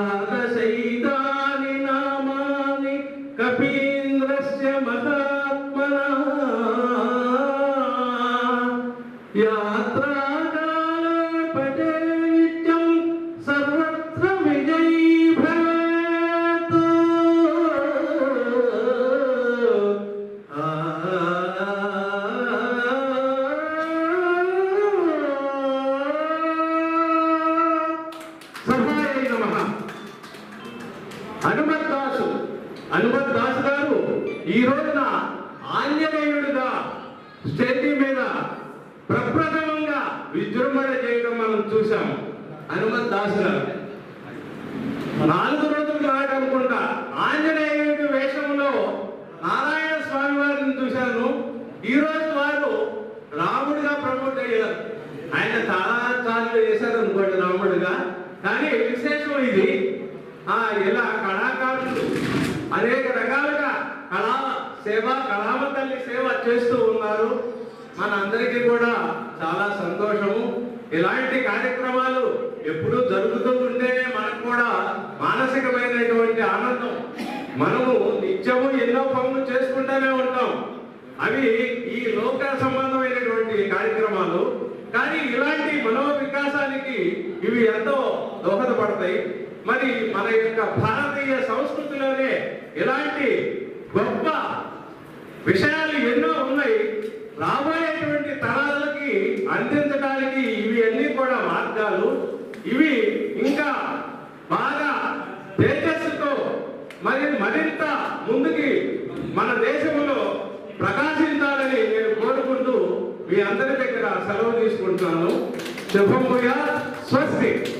द्वादशैतानि नामानि कपीन्द्रस्य महात्मना यात्राकाले హనుమద్దాసు గారు ఈ రోజున ఆంజనేయుడిగా స్టేజీ మీద ప్రప్రథమంగా విజృంభణ చేయడం మనం చూసాం హనుమత్ దాస్ గారు. నాలుగు రోజులు కాదనుకుంటా ఆంజనేయుడి వేషంలో నారాయణ స్వామి వారిని చూశాను. ఈ రోజు వారు రాముడిగా ప్రమోట్ అయ్యారు. ఆయన చాలా సార్లు చేశారు అనుకోండి రాముడిగా. కానీ విశేషం ఇది ఆ ఇలా కళాకారులు అనేక రకాలుగా కళా సేవ కళామ తల్లి సేవ చేస్తూ ఉన్నారు. మన అందరికీ కూడా చాలా సంతోషము. ఇలాంటి కార్యక్రమాలు ఎప్పుడూ జరుగుతూ ఉంటే మనకు కూడా మానసికమైనటువంటి ఆనందం. మనము నిత్యము ఎన్నో పనులు చేసుకుంటూనే ఉంటాం. అవి ఈ లోక సంబంధమైనటువంటి కార్యక్రమాలు. కానీ ఇలాంటి మనో వికాసానికి ఇవి ఎంతో దోహదపడతాయి. మరి మన యొక్క భారతీయ సంస్కృతిలోనే ఇలాంటి గొప్ప విషయాలు ఎన్నో ఉన్నాయి. రాబోయేటువంటి తరాలకి అందించడానికి ఇవి అన్ని కూడా మార్గాలు. ఇవి ఇంకా బాగా తేజస్సుతో మరి మరింత ముందుకి మన దేశంలో ప్రకాశించాలని నేను కోరుకుంటూ మీ అందరి దగ్గర సెలవు తీసుకుంటున్నాను. శుభం స్వస్తి.